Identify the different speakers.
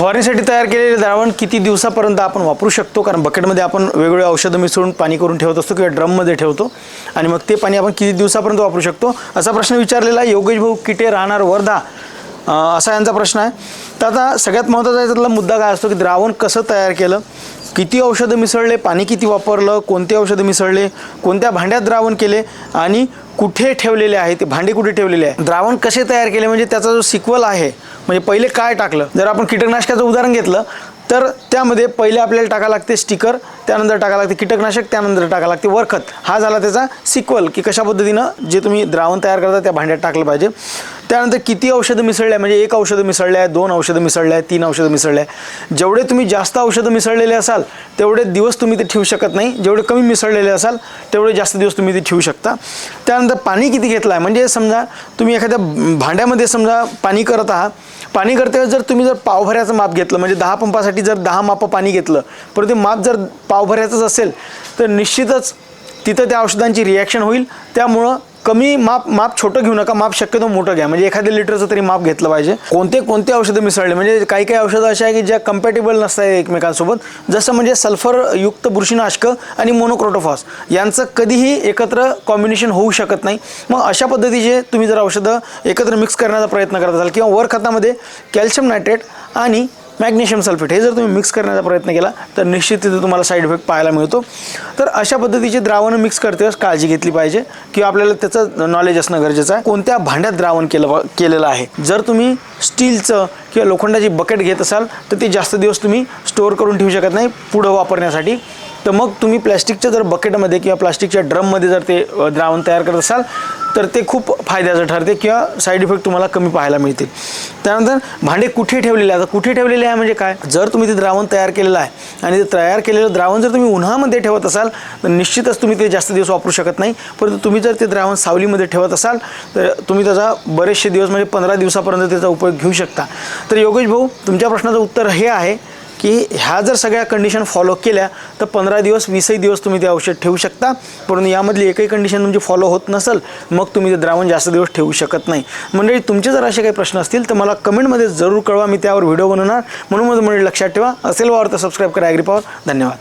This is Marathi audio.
Speaker 1: फवारणीसाठी तयार केलेले द्रावण किती दिवसापर्यंत आपण वापरू शकतो? कारण बकेटमध्ये आपण वेगवेगळे औषधं मिसळून पाणी करून ठेवत असतो किंवा ड्रममध्ये ठेवतो. आणि मग ते पाणी आपण किती दिवसापर्यंत वापरू शकतो? असा प्रश्न विचारलेला आहे योगेश भाऊ किटे राहणार वर्धा. असा यांचा प्रश्न आहे. तर आता सगळ्यात महत्त्वाचा याच्यातला मुद्दा काय असतो की द्रावण कसं तयार केलं? किती औषधं मिसळले? पाणी किती वापरलं? कोणते औषधं मिसळले? कोणत्या भांड्यात द्रावण केले? आणि कुठे ठेवलेले आहे? ते भांडे कुठे ठेवलेले आहे? द्रावण कसे तयार केले? म्हणजे त्याचा जो सिक्वल आहे म्हणजे पहिले काय टाकलं? जर आपण कीटकनाशकाचं उदाहरण घेतलं तर त्यामध्ये पहिले आपल्याला टाकावं लागते स्टिकर त्यानंतर टाकावं लागते कीटकनाशक त्यानंतर टाकावं लागते वरखत. हा झाला त्याचा सिक्वल की कशा पद्धतीनं जे तुम्ही द्रावण तयार करता त्या भांड्यात टाकलं पाहिजे. त्यानंतर किती औषधं मिसळले आहे म्हणजे एक औषधं मिसळले आहे दोन औषधं मिसळले आहे तीन औषधं मिसळले आहे जेवढे तुम्ही जास्त औषधं मिसळलेले असाल तेवढे दिवस तुम्ही ते ठेवू शकत नाही. जेवढे कमी मिसळलेले असाल तेवढे जास्त दिवस तुम्ही ते ठेवू शकता. त्यानंतर पाणी किती घेतलं? आहे म्हणजे समजा तुम्ही एखाद्या भांड्यामध्ये समजा पाणी करत आहात. पाणी करते जर तुम्ही जर पावभऱ्याचं माप घेतलं म्हणजे दहा पंपासाठी जर दहा मापं पाणी घेतलं परंतु माप जर पावभऱ्याचंच असेल तर निश्चितच तिथं त्या औषधांची रिॲक्शन होईल. त्यामुळं कमी माप माप छोटं घेऊ नका माप शक्यतो मोठं घ्या. म्हणजे एखाद्या लिटरचं तरी माप घेतलं पाहिजे. कोणते कोणते औषधं मिसळले? म्हणजे काही काही औषधं अशा आहे की ज्या कम्पॅटेबल नसतात एकमेकांसोबत. जसं म्हणजे सल्फरयुक्त बुरशीनाशकं आणि मोनोक्रोटोफॉस यांचं कधीही एकत्र कॉम्बिनेशन होऊ शकत नाही. मग अशा पद्धतीचे तुम्ही जर औषधं एकत्र मिक्स करण्याचा प्रयत्न करत असाल किंवा वर खतामध्ये कॅल्शियम नायट्रेट आणि मॅग्नेशियम सल्फेट हे जर तुम्ही मिक्स करण्याचा प्रयत्न केला तर निश्चित तिथे तुम्हाला साईड इफेक्ट पाहायला मिळतो. तर अशा पद्धतीचे द्रावणं मिक्स करतेवेळेस काळजी घेतली पाहिजे किंवा आपल्याला त्याचं नॉलेज असणं गरजेचं आहे. कोणत्या भांड्यात द्रावण केलं केलेलं आहे? जर तुम्ही स्टीलचं किंवा लोखंडाची बकेट घेत असाल तर ते जास्त दिवस तुम्ही स्टोअर करून ठेवू शकत नाही पुढं वापरण्यासाठी. तर मग तुम्ही प्लॅस्टिकच्या जर बकेटमध्ये किंवा प्लास्टिकच्या ड्रममध्ये जर ते द्रावण तयार करत असाल तर ते खूप फायद्याचं ठरते किंवा साईड इफेक्ट तुम्हाला कमी पाहायला मिळतील. त्यानंतर भांडे कुठे ठेवलेले आहे आता कुठे ठेवलेले आहे म्हणजे काय? जर तुम्ही ते द्रावण तयार केलेलं आहे आणि ते तयार केलेलं द्रावण जर तुम्ही उन्हामध्ये ठेवत असाल तर निश्चितच तुम्ही ते जास्त दिवस वापरू शकत नाही. परंतु तुम्ही जर ते द्रावण सावलीमध्ये ठेवत असाल तर तुम्ही त्याचा बरेचसे दिवस म्हणजे पंधरा दिवसापर्यंत त्याचा उपयोग घेऊ शकता. तर योगेश भाऊ तुमच्या प्रश्नाचं उत्तर हे आहे. की ह्या जर सगळ्या कंडिशन फॉलो केल्या तर पंधरा दिवस वीसही दिवस तुम्ही ते औषध ठेवू शकता. परंतु यामधली एकही कंडिशन तुमची फॉलो होत नसेल मग तुम्ही ते द्रावण जास्त दिवस ठेवू शकत नाही. मंडळी तुमचे जर असे काही प्रश्न असतील तर मला कमेंटमध्ये जरूर कळवा. मी त्यावर व्हिडिओ बनवणार. म्हणून माझं मंडळी लक्षात ठेवा. असेल वावर तर सबस्क्राईब करा ॲग्रीपॉवर धन्यवाद.